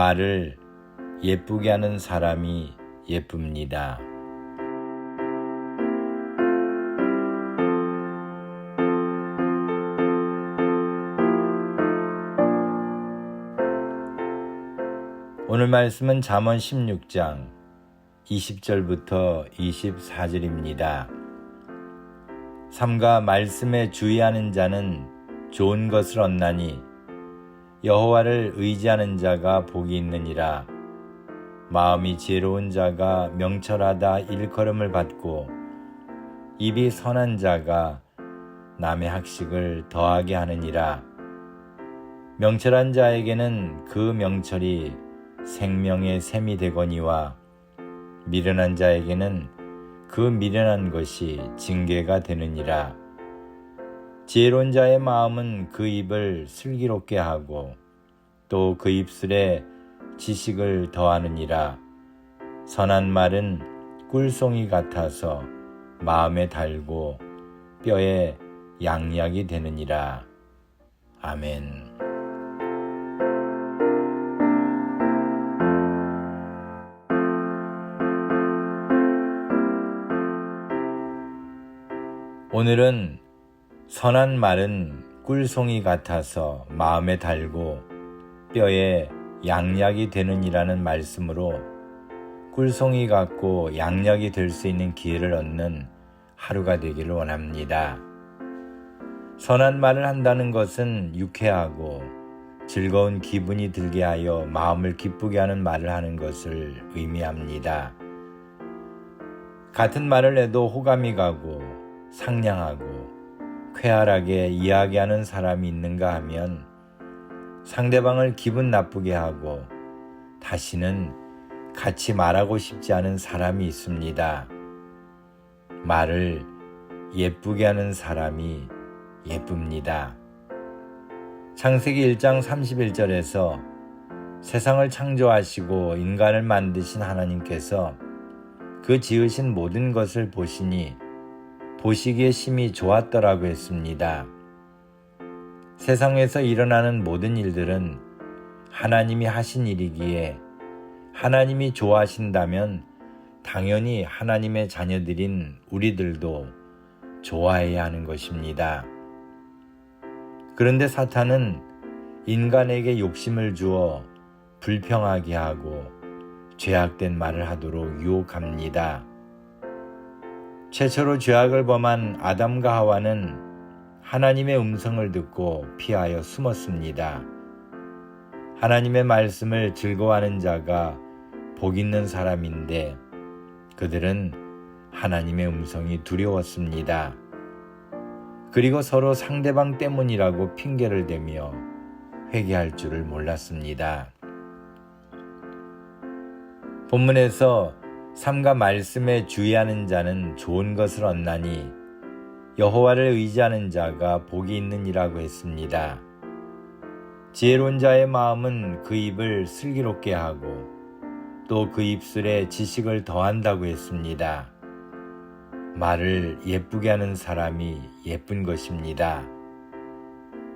말을 예쁘게 하는 사람이 예쁩니다. 오늘 말씀은 잠언 16장 20절부터 24절입니다. 삼가 말씀에 주의하는 자는 좋은 것을 얻나니 여호와를 의지하는 자가 복이 있느니라. 마음이 지혜로운 자가 명철하다 일컬음을 받고 입이 선한 자가 남의 학식을 더하게 하느니라. 명철한 자에게는 그 명철이 생명의 샘이 되거니와 미련한 자에게는 그 미련한 것이 징계가 되느니라. 지혜로운 자의 마음은 그 입을 슬기롭게 하고 또 그 입술에 지식을 더하느니라. 선한 말은 꿀송이 같아서 마음에 달고 뼈에 양약이 되느니라. 아멘. 오늘은 선한 말은 꿀송이 같아서 마음에 달고 뼈에 양약이 되느니라는 말씀으로 꿀송이 같고 양약이 될 수 있는 기회를 얻는 하루가 되기를 원합니다. 선한 말을 한다는 것은 유쾌하고 즐거운 기분이 들게 하여 마음을 기쁘게 하는 말을 하는 것을 의미합니다. 같은 말을 해도 호감이 가고 상냥하고 쾌활하게 이야기하는 사람이 있는가 하면 상대방을 기분 나쁘게 하고 다시는 같이 말하고 싶지 않은 사람이 있습니다. 말을 예쁘게 하는 사람이 예쁩니다. 창세기 1장 31절에서 세상을 창조하시고 인간을 만드신 하나님께서 그 지으신 모든 것을 보시니 보시기에 심히 좋았더라고 했습니다. 세상에서 일어나는 모든 일들은 하나님이 하신 일이기에 하나님이 좋아하신다면 당연히 하나님의 자녀들인 우리들도 좋아해야 하는 것입니다. 그런데 사탄은 인간에게 욕심을 주어 불평하게 하고 죄악된 말을 하도록 유혹합니다. 최초로 죄악을 범한 아담과 하와는 하나님의 음성을 듣고 피하여 숨었습니다. 하나님의 말씀을 즐거워하는 자가 복 있는 사람인데 그들은 하나님의 음성이 두려웠습니다. 그리고 서로 상대방 때문이라고 핑계를 대며 회개할 줄을 몰랐습니다. 본문에서 삼가 말씀에 주의하는 자는 좋은 것을 얻나니 여호와를 의지하는 자가 복이 있느니라고 했습니다. 지혜로운 자의 마음은 그 입을 슬기롭게 하고 또 그 입술에 지식을 더한다고 했습니다. 말을 예쁘게 하는 사람이 예쁜 것입니다.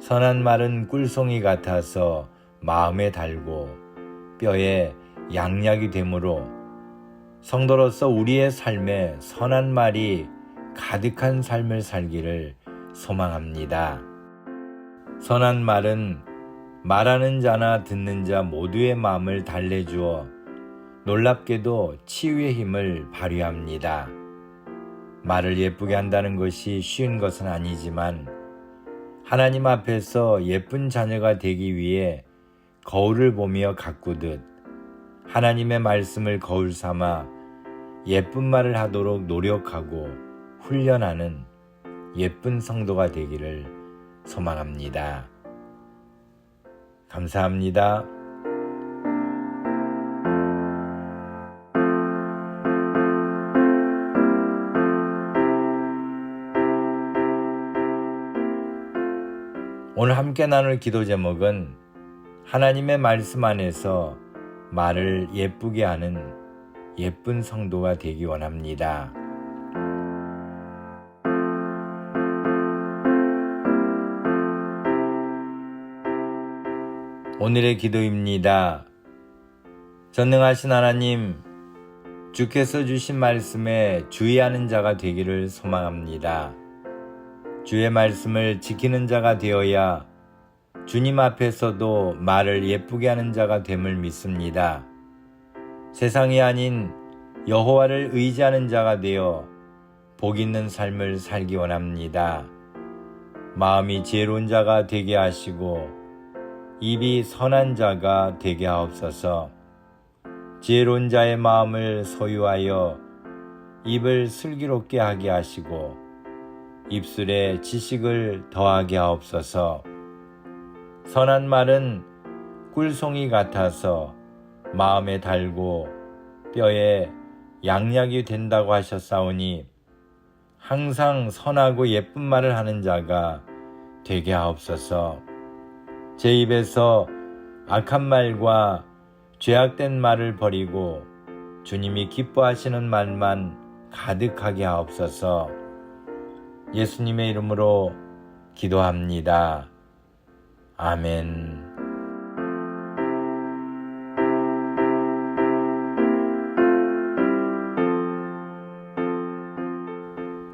선한 말은 꿀송이 같아서 마음에 달고 뼈에 양약이 되므로 성도로서 우리의 삶에 선한 말이 가득한 삶을 살기를 소망합니다. 선한 말은 말하는 자나 듣는 자 모두의 마음을 달래주어 놀랍게도 치유의 힘을 발휘합니다. 말을 예쁘게 한다는 것이 쉬운 것은 아니지만 하나님 앞에서 예쁜 자녀가 되기 위해 거울을 보며 가꾸듯 하나님의 말씀을 거울 삼아 예쁜 말을 하도록 노력하고 훈련하는 예쁜 성도가 되기를 소망합니다. 감사합니다. 오늘 함께 나눌 기도 제목은 하나님의 말씀 안에서 말을 예쁘게 하는 예쁜 성도가 되기 원합니다. 오늘의 기도입니다. 전능하신 하나님, 주께서 주신 말씀에 주의하는 자가 되기를 소망합니다. 주의 말씀을 지키는 자가 되어야 주님 앞에서도 말을 예쁘게 하는 자가 됨을 믿습니다. 세상이 아닌 여호와를 의지하는 자가 되어 복 있는 삶을 살기 원합니다. 마음이 지혜로운 자가 되게 하시고 입이 선한 자가 되게 하옵소서. 지혜로운 자의 마음을 소유하여 입을 슬기롭게 하게 하시고 입술에 지식을 더하게 하옵소서. 선한 말은 꿀송이 같아서 마음에 달고 뼈에 양약이 된다고 하셨사오니 항상 선하고 예쁜 말을 하는 자가 되게 하옵소서. 제 입에서 악한 말과 죄악된 말을 버리고 주님이 기뻐하시는 말만 가득하게 하옵소서. 예수님의 이름으로 기도합니다. 아멘.